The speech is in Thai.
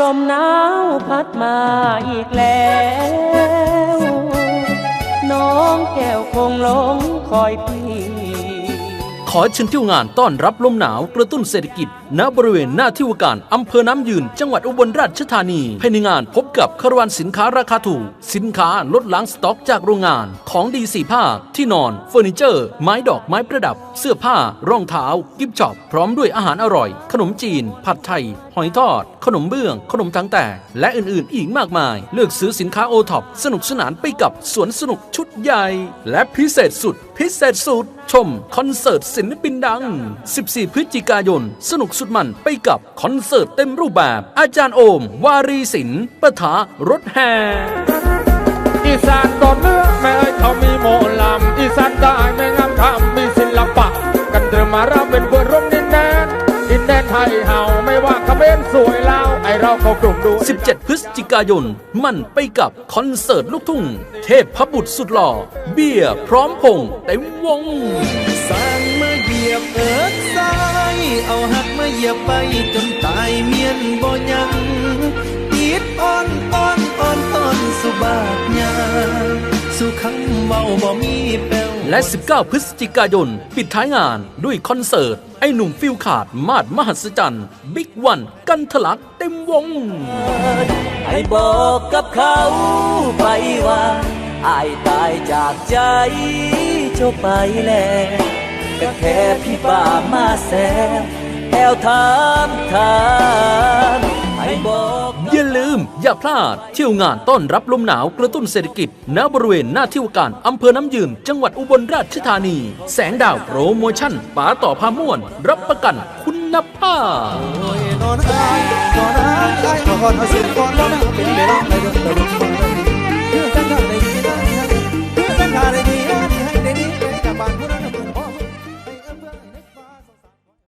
ลมหนาวพัดมาอีกแล้ว น้องแก้วคงหลงคอยพี่ อเชิญเที่ยวงานต้อนรับลมหนาวกระตุ้นเศรษฐกิจ ณบริเวณหน้าที่วการอำเภอน้ำยืน จังหวัดอุบลราชธานีภายในงานพบกับคารวานสินค้าราคาถูก สินค้าลดล้างสต็อกจากโรงงาน ของดีสีผ้า ที่นอนเฟอร์นิเจอร์ ไม้ดอกไม้ประดับ เสื้อผ้ารองเท้า กิฟต์ช็อปพร้อมด้วยอาหารอร่อย ขนมจีน ผัดไทย หอยทอด ขนมเบื้อง ขนมทั้งแต่ และอื่นๆ อีกมากมาย เลือกซื้อสินค้าโอท็อปสนุกสนานไปกับสวนสนุกชุดใหญ่ และพิเศษสุดพิเศษสุดชม คอนเสิร์ตศิลปินดัง 14 พฤศจิกายน สนุกสุดมันไปกับคอนเสิร์ตเต็มรูปแบบ อาจารย์โอม วารีศิลป์ปะทะรถแห่อีสานตอนเนื้อแม่เอ้ยเขามีโมลำอีสานได้ไม่งามทำมีศิลปะ กันเดินมารับเป็นเบอร์ แดนไทยเฮาไม่ว่าเขมรสวยลาวไอเราเข้ากลุ่มดู17 พฤศจิกายน มันไปกับคอนเสิร์ตลูกทุ่ง เทพพบุตรสุดหล่อ เบียร์พร้อมพงษ์เต็มวงสร้างมาเหยียบเอิกซ้ายเอาหักมาเหยียบไปจนตายเมียนบ่ยังติดอ่อนอ่อนอ่อนอ่อน และ 19 พฤศจิกายน ปิดท้ายงานด้วยคอนเสิร์ต ไอ้หนุ่มฟิลขาด มาดมหัศจรรย์บิ๊กวันกันทลักเต็มวง ให้บอกกับเขาไปว่าอายตายจากใจเจ้าไปแล้วก็แค่พี่บ้ามาแสแถวถามถาม อย่าพลาดเที่ยวงานต้อนรับลมหนาวกระตุ้นเศรษฐกิจ ณบริเวณหน้าที่วการอำเภอน้ำยืน จังหวัดอุบลราชธานี แสงดาวโปรโมชั่นป๋าต่อพาม่วน รับประกันคุณภาพ